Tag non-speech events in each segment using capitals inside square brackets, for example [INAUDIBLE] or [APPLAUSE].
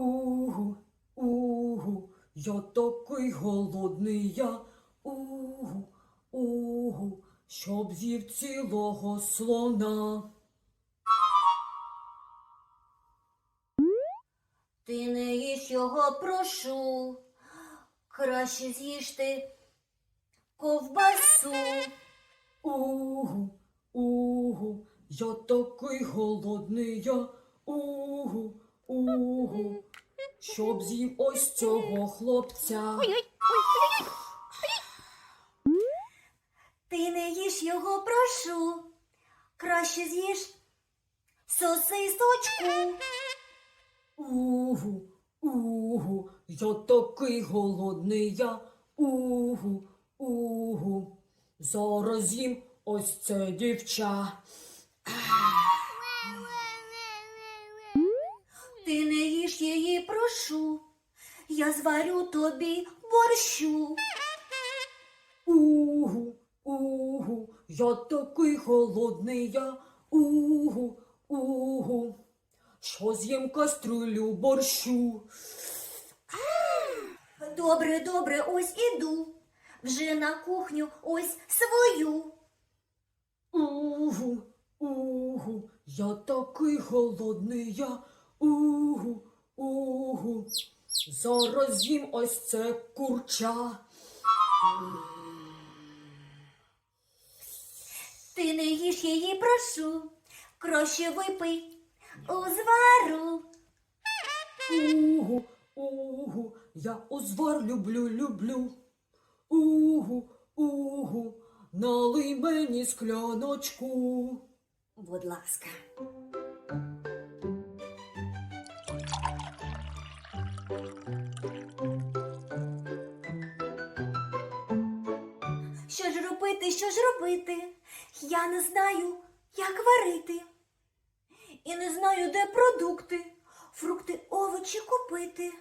Угу, угу, я такий голодний я. Угу, угу, щоб з'їв цілого слона. Ти не їж його, прошу. Краще з'їж ти ковбасу. Угу, угу, я такий голодний я. Угу, угу, щоб з'їв ось цього хлопця. Ти не їж його, прошу. Краще з'їж сосисочку. Угу, угу, я такий голодний я. Угу, угу, зараз їм ось це дівча. Ти не їж її, прошу. Я зварю тобі борщу. Угу, угу, я такий голодний я. Угу, угу, що з'їм кастрюлю борщу. Добре, добре, ось іду. Вже на кухню ось свою. Угу, угу, я такий голодний я. Угу, угу, зараз їм ось це курча. Ти не їж її, прошу. Краще випий узвару. Угу, угу, я узвар люблю, люблю. Угу, угу, налий мені скляночку. Будь ласка. Що ж робити, що ж робити? Я не знаю, як варити. І не знаю, де продукти, фрукти, овочі купити.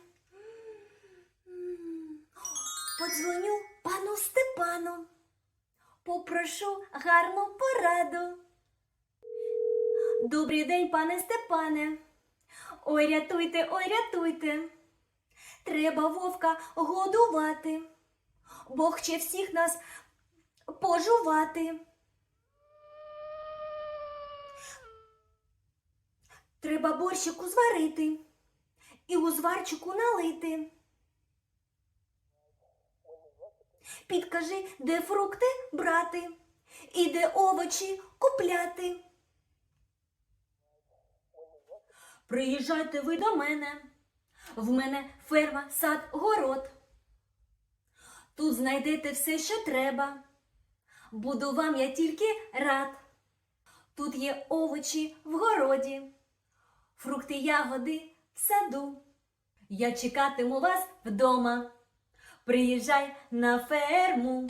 Подзвоню пану Степану, попрошу гарну пораду. Добрий день, пане Степане. Ой, рятуйте, ой, рятуйте. Треба вовка годувати. Бог хоче всіх нас пожувати. Треба борщику зварити і у зварчику налити. Підкажи, де фрукти брати і де овочі купляти. Приїжджайте ви до мене. В мене ферма, сад, город. Тут знайдете все, що треба. Буду вам я тільки рад. Тут є овочі в городі, фрукти, ягоди в саду. Я чекатиму вас вдома. Приїжджай на ферму.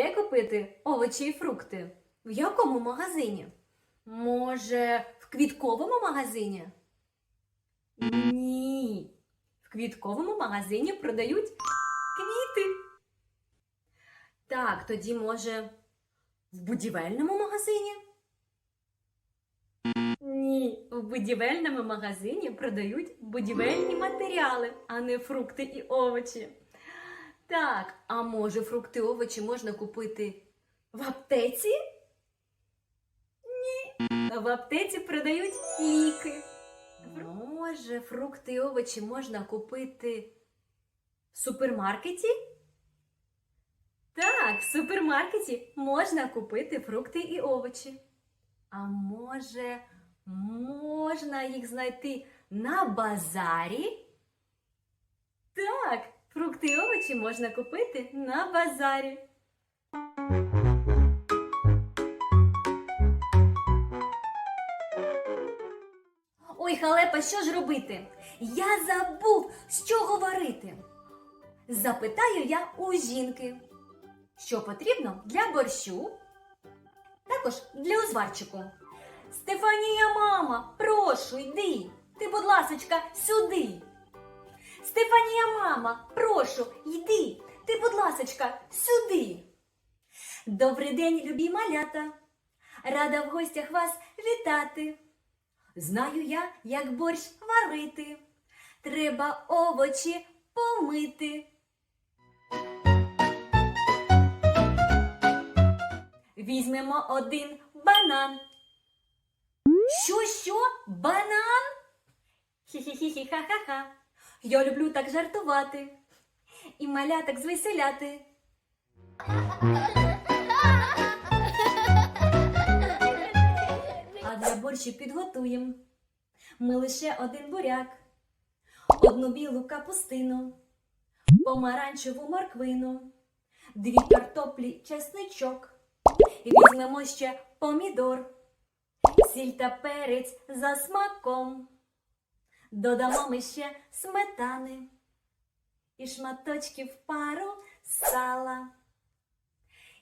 Де купити овочі і фрукти? В якому магазині? Може, в квітковому магазині? Ні. В квітковому магазині продають квіти. Так, тоді, може, в будівельному магазині? Ні, в будівельному магазині продають будівельні матеріали, а не фрукти і овочі. Так, а може фрукти овочі можна купити в аптеці? Ні. В аптеці продають ліки. Може, фрукти і овочі можна купити в супермаркеті? Так, в супермаркеті можна купити фрукти і овочі. А може, можна їх знайти на базарі? Так, фрукти і овочі можна купити на базарі. Ой, халепа, що ж робити? Я забув, з чого варити. Запитаю я у жінки, що потрібно для борщу, також для узварчику. Стефанія, мама, прошу, йди. Ти, будь ласочка, сюди. Стефанія, мама, прошу, йди. Ти, будь ласочка, сюди. Добрий день, любі малята. Рада в гостях вас вітати. Знаю я, як борщ варити. Треба овочі помити. Візьмемо один банан. Що, що? Банан? Хі-хі-хі, ха-ха-ха. Я люблю так жартувати і маляток звеселяти. [LAUGHS] А для борщу підготуємо ми лише один буряк, одну білу капустину, помаранчеву морквину, дві картоплі, чесничок. Візьмемо ще помідор, сіль та перець за смаком. Додамо ми ще сметани і шматочків пару сала.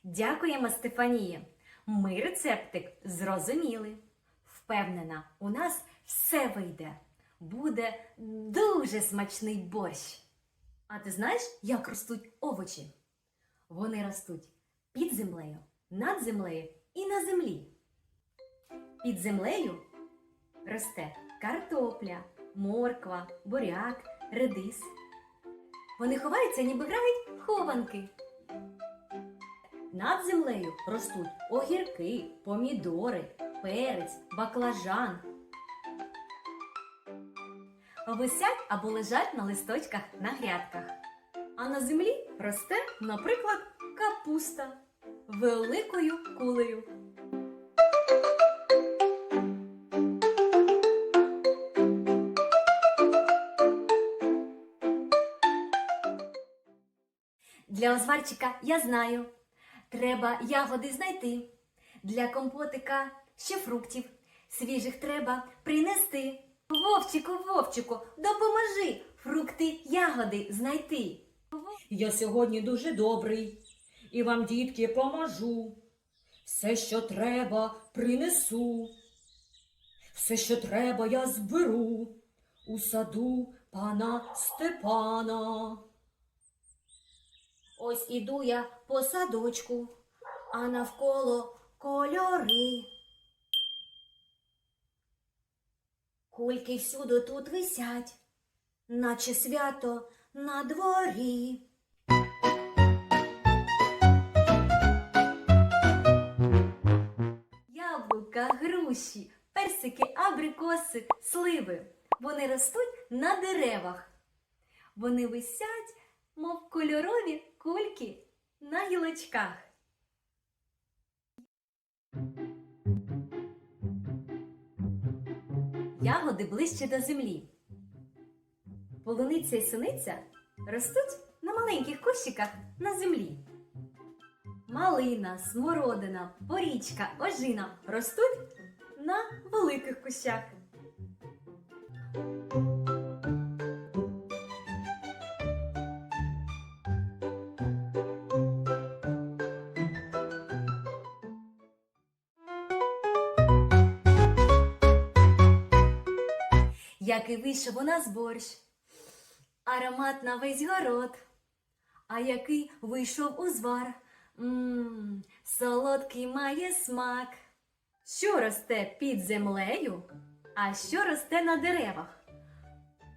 Дякуємо, Стефанія. Ми рецептик зрозуміли. Впевнена, у нас все вийде. Буде дуже смачний борщ. А ти знаєш, як ростуть овочі? Вони ростуть під землею, над землею і на землі. Під землею росте картопля, морква, буряк, редис. Вони ховаються, ніби грають хованки. Над землею ростуть огірки, помідори, перець, баклажан. Висять або лежать на листочках на грядках. А на землі росте, наприклад, капуста великою кулею. Для озварчика я знаю. Треба ягоди знайти. Для компотика ще фруктів. Свіжих треба принести. Вовчику, вовчику, допоможи фрукти, ягоди знайти. Я сьогодні дуже добрий, і вам, дітки, поможу. Все, що треба, принесу. Все, що треба, я зберу у саду пана Степана. Ось іду я по садочку, а навколо кольори. Кульки всюди тут висять, наче свято на дворі. Яблука, груші, персики, абрикоси, сливи. Вони ростуть на деревах. Вони висять, мов кольорові кульки на гілочках. Ягоди ближче до землі. Полуниця і синиця ростуть на маленьких кущиках на землі. Малина, смородина, порічка, ожина ростуть на великих кущах. Який вийшов у нас борщ, аромат на весь город. А який вийшов узвар, Мм, солодкий має смак. Що росте під землею, а що росте на деревах?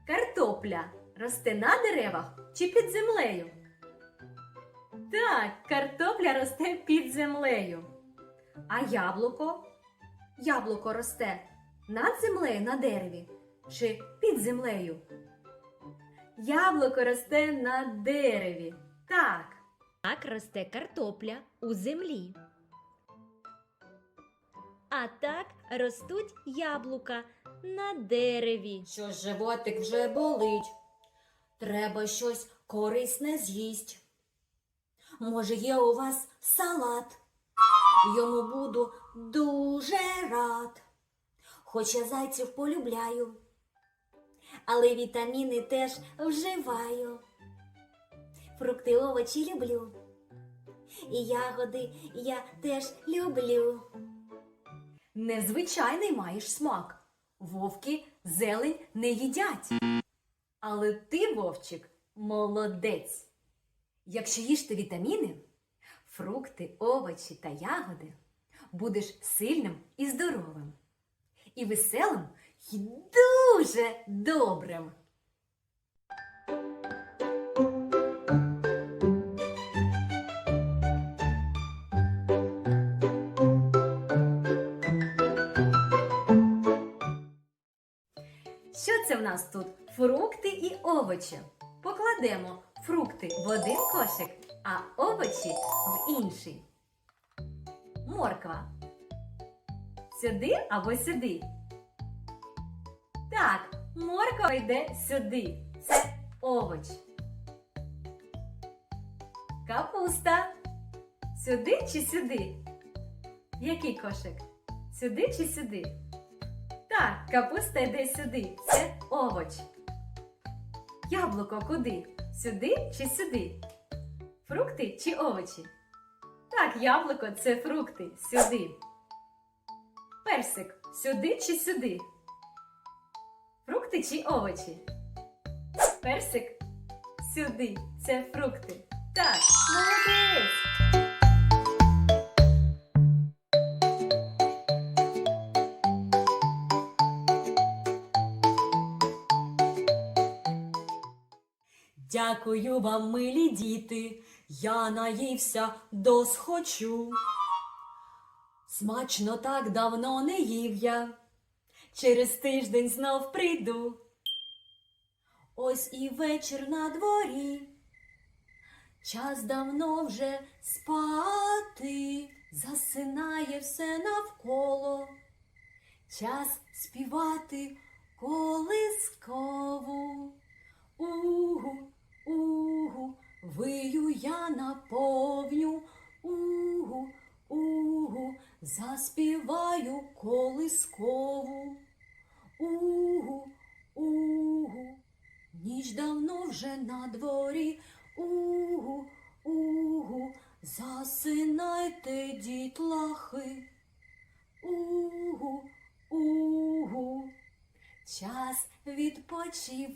Картопля росте на деревах чи під землею? Так, картопля росте під землею. А яблуко? Яблуко росте над землею на дереві чи під землею? Яблуко росте на дереві. Так. Так росте картопля у землі. А так ростуть яблука на дереві. Що животик вже болить. Треба щось корисне з'їсть. Може, є у вас салат? Йому буду дуже рад. Хоч я зайців полюбляю, але вітаміни теж вживаю. Фрукти, овочі люблю. І ягоди я теж люблю. Незвичайний маєш смак. Вовки зелень не їдять. Але ти, вовчик, молодець. Якщо їсти вітаміни, фрукти, овочі та ягоди, будеш сильним і здоровим, і веселим, і дуже добрим. Що це в нас тут? Фрукти і овочі. Покладемо фрукти в один кошик, а овочі в інший. Морква. Сюди або сюди. Так, морква йде сюди. Це овоч. Капуста. Сюди чи сюди? Який кошик? Сюди чи сюди? Так, капуста йде сюди. Це овоч. Яблуко куди? Сюди чи сюди? Фрукти чи овочі? Так, яблуко це фрукти. Сюди. Персик сюди чи сюди? Фрукти чи овочі? Персик сюди. Це фрукти. Так, молодець! Дякую вам, милі діти, я наївся досхочу. Смачно так давно не їв я, через тиждень знов прийду. Ось і вечір на дворі, час давно вже спати, засинає все навколо, час співати колискову. Угу, угу, вию я наповню, заспіваю колискову. Угу, угу, ніч давно вже на дворі, угу, угу, засинайте, дітлахи. Угу, угу. Час відпочивати.